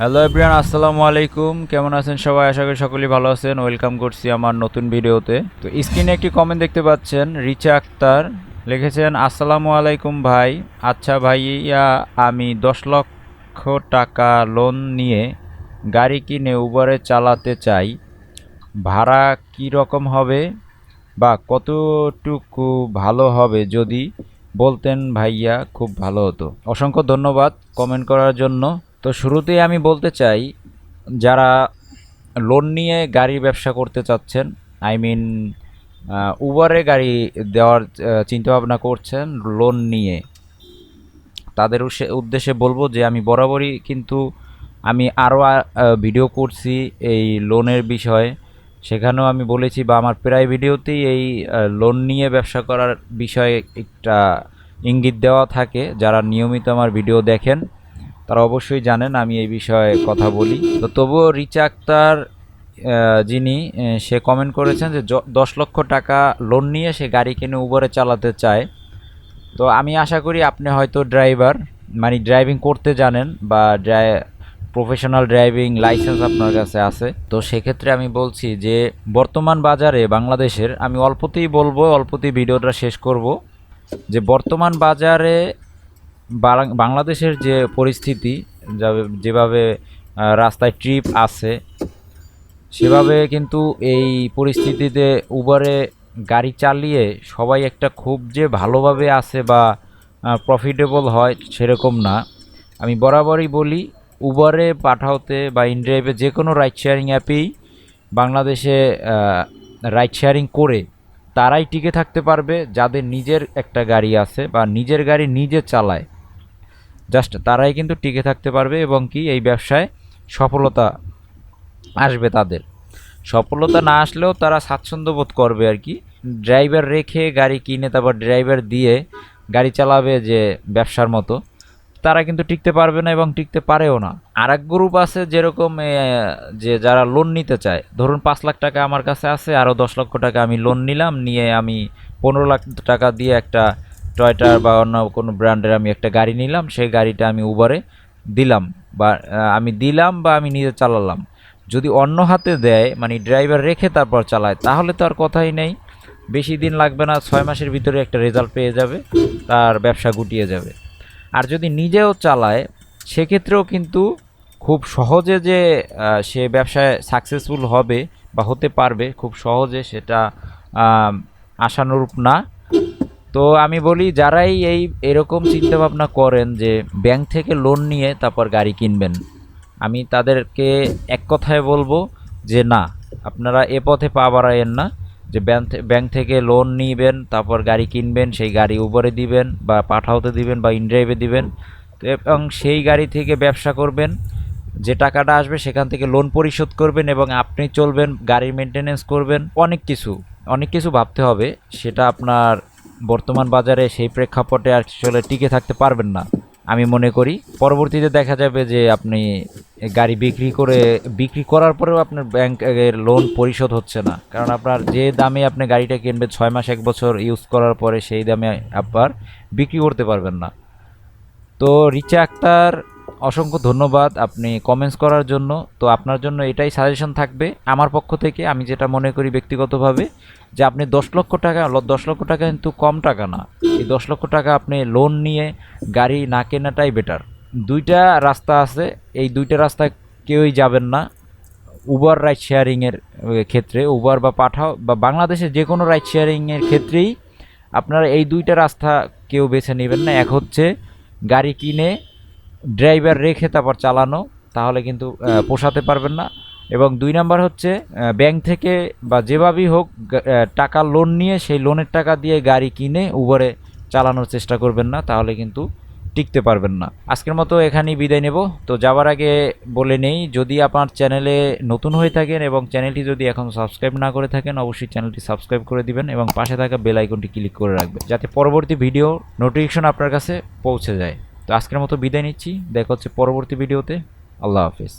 Hello everyone আসসালামু আলাইকুম। কেমন আছেন সবাই? আশা করি সকলেই ভালো আছেন। ওয়েলকাম করছি আমার নতুন ভিডিওতে। তো স্ক্রিনে একটি কমেন্ট দেখতে পাচ্ছেন, রিচা আক্তার। লিখেছেন, আসসালামু আলাইকুম ভাই। আচ্ছা ভাইয়া, আমি দশ লক্ষ টাকা লোন নিয়ে গাড়ি কিনে উবারে চালাতে চাই। ভাড়া কী রকম হবে বা কতটুকু ভালো হবে যদি বলতেন ভাইয়া, খুব ভালো হতো। অসংখ্য ধন্যবাদ কমেন্ট করার জন্য। তো শুরুতেই আমি বলতে চাই, যারা লোন নিয়ে গাড়ি ব্যবসা করতে চাচ্ছেন আই মিন উবারে গাড়ি দেওয়ার চিন্তাভাবনা করছেন লোন নিয়ে, তাদের উদ্দেশ্যে বলব যে আমি বরাবরই কিন্তু আমি আরও ভিডিও করছি এই লোনের বিষয়ে। সেখানেও আমি বলেছি বা আমার প্রায় ভিডিওতেই এই লোন নিয়ে ব্যবসা করার বিষয়ে একটা ইঙ্গিত দেওয়া থাকে। যারা নিয়মিত আমার ভিডিও দেখেন তারা অবশ্যই জানেন, আমি এই বিষয়ে কথা বলি। তো তবুও রিচা আক্তার যিনি সে কমেন্ট করেছেন যে দশ লক্ষ টাকা লোন নিয়ে সে গাড়ি কিনে উবরে চালাতে চায়। তো আমি আশা করি আপনি হয়তো ড্রাইভার মানে ড্রাইভিং করতে জানেন বা ড্রাই প্রফেশনাল ড্রাইভিং লাইসেন্স আপনার কাছে আছে। তো সেক্ষেত্রে আমি বলছি যে বর্তমান বাজারে বাংলাদেশের, আমি অল্পতেই বলব, অল্পতেই ভিডিওটা শেষ করব, যে বর্তমান বাজারে বাংলাদেশের যে পরিস্থিতি যেভাবে রাস্তায় ট্রিপ আছে সেভাবে কিন্তু এই পরিস্থিতিতে উবারে গাড়ি চালিয়ে সবাই একটা খুব যে ভালোভাবে আছে বা প্রফিটেবল হয় সেরকম না। আমি বরাবরই বলি উবারে পাঠাওতে বা ইনড্রাইভে যে কোনো রাইড শেয়ারিং অ্যাপেই বাংলাদেশে রাইড শেয়ারিং করে তারাই টিকে থাকতে পারবে যাদের নিজের একটা গাড়ি আছে বা নিজের গাড়ি নিজে চালায়। জাস্ট তারাই কিন্তু টিকে থাকতে পারবে এবং কি এই ব্যবসায় সফলতা আসবে তাদের। সফলতা না আসলেও তারা স্বাচ্ছন্দ্য বোধ করবে আর কি। ড্রাইভার রেখে গাড়ি কিনে তারপর ড্রাইভার দিয়ে গাড়ি চালাবে যে ব্যবসার মতো, তারা কিন্তু টিকতে পারবে না এবং টিকতে পারেও না। আর এক গ্রুপ আছে যেরকম যে যারা লোন নিতে চায়। ধরুন পাঁচ লাখ টাকা আমার কাছে আছে আরও দশ লক্ষ টাকা আমি লোন নিলাম, নিয়ে আমি পনেরো লাখ টাকা দিয়ে একটা টয়টার বা অন্য কোনো ব্র্যান্ডের আমি একটা গাড়ি নিলাম, সেই গাড়িটা আমি উবারে দিলাম বা আমি দিলাম বা আমি নিজে চালালাম। যদি অন্য হাতে দেয় মানে ড্রাইভার রেখে তারপর চালায়, তাহলে তো আর কথাই নেই। বেশি দিন লাগবে না, ছয় মাসের ভিতরে একটা রেজাল্ট পেয়ে যাবে, তার ব্যবসা গুটিয়ে যাবে। আর যদি নিজেও চালায়, সেক্ষেত্রেও কিন্তু খুব সহজে যে সে ব্যবসায় সাকসেসফুল হবে বা হতে পারবে, খুব সহজে সেটা আশানুরূপ না। তো আমি বলি, যারাই এই এরকম চিন্তাভাবনা করেন যে ব্যাংক থেকে লোন নিয়ে তারপর গাড়ি কিনবেন, আমি তাদেরকে এক কথায় বলব যে না, আপনারা এ পথে পা বাড়াইয়েন না, যে ব্যাংক থেকে লোন নিবেন, তারপর গাড়ি কিনবেন, সেই গাড়ি উপরে দিবেন বা পাঠাওতে দিবেন বা ইনড্রাইভে দিবেন এবং সেই গাড়ি থেকে ব্যবসা করবেন, যে টাকাটা আসবে সেখান থেকে লোন পরিশোধ করবেন এবং আপনি চলবেন, গাড়ির মেনটেনেন্স করবেন, অনেক কিছু অনেক কিছু ভাবতে হবে, সেটা আপনার বর্তমান বাজারে সেই প্রেক্ষাপটে আসলে টিকে থাকতে পারবেন না। আমি মনে করি, পরবর্তীতে দেখা যাবে যে আপনি গাড়ি বিক্রি করে, বিক্রি করার পরেও আপনার ব্যাংক লোন পরিশোধ হচ্ছে না। কারণ আপনার যে দামে আপনি গাড়িটা কিনবেন, ছয় মাস, এক বছর ইউজ করার পরে সেই দামে আবার বিক্রি করতে পারবেন না। তো রিচা আক্তার অসংখ্য ধন্যবাদ আপনি কমেন্টস করার জন্য। তো আপনার জন্য এটাই সাজেশন থাকবে। আমার পক্ষ থেকে আমি যেটা মনে করি ব্যক্তিগতভাবে, যে আপনি দশ লক্ষ টাকা দশ লক্ষ টাকা কিন্তু কম টাকা না। এই দশ লক্ষ টাকা আপনি লোন নিয়ে গাড়ি না কেনাটাই বেটার দুইটা রাস্তা আছে। এই দুইটা রাস্তায় কেউই যাবেন না। উবার রাইড শেয়ারিংয়ের ক্ষেত্রে। উবার বা পাঠাও, বা বাংলাদেশে যে কোনো রাইড শেয়ারিংয়ের ক্ষেত্রেই আপনারা এই দুইটা রাস্তা কেউ বেছে নেবেন না। এক হচ্ছে গাড়ি কিনে ড্রাইভার রেখে তারপর চালানো, তাহলে কিন্তু পোষাতে পারবেন না। এবং দুই নাম্বার হচ্ছে ব্যাংক থেকে বা যেভাবেই হোক টাকা লোন নিয়ে সেই লোনের টাকা দিয়ে গাড়ি কিনে উবারে চালানোর চেষ্টা করবেন না, তাহলে কিন্তু টিকতে পারবেন না। আজকের মতো এখানেই বিদায় নেব। তো যাওয়ার আগে বলে নেই, যদি আপনার চ্যানেলে নতুন হয়ে থাকেন এবং চ্যানেলটি যদি এখন সাবস্ক্রাইব না করে থাকেন, অবশ্যই চ্যানেলটি সাবস্ক্রাইব করে দিবেন এবং পাশে থাকা বেল আইকনটি ক্লিক করে রাখবেন, যাতে পরবর্তী ভিডিও নোটিফিকেশন আপনার কাছে পৌঁছে যায়। তো আজকের মতো বিদায় নিচ্ছি। দেখা হচ্ছে পরবর্তী ভিডিওতে। আল্লাহ হাফিজ।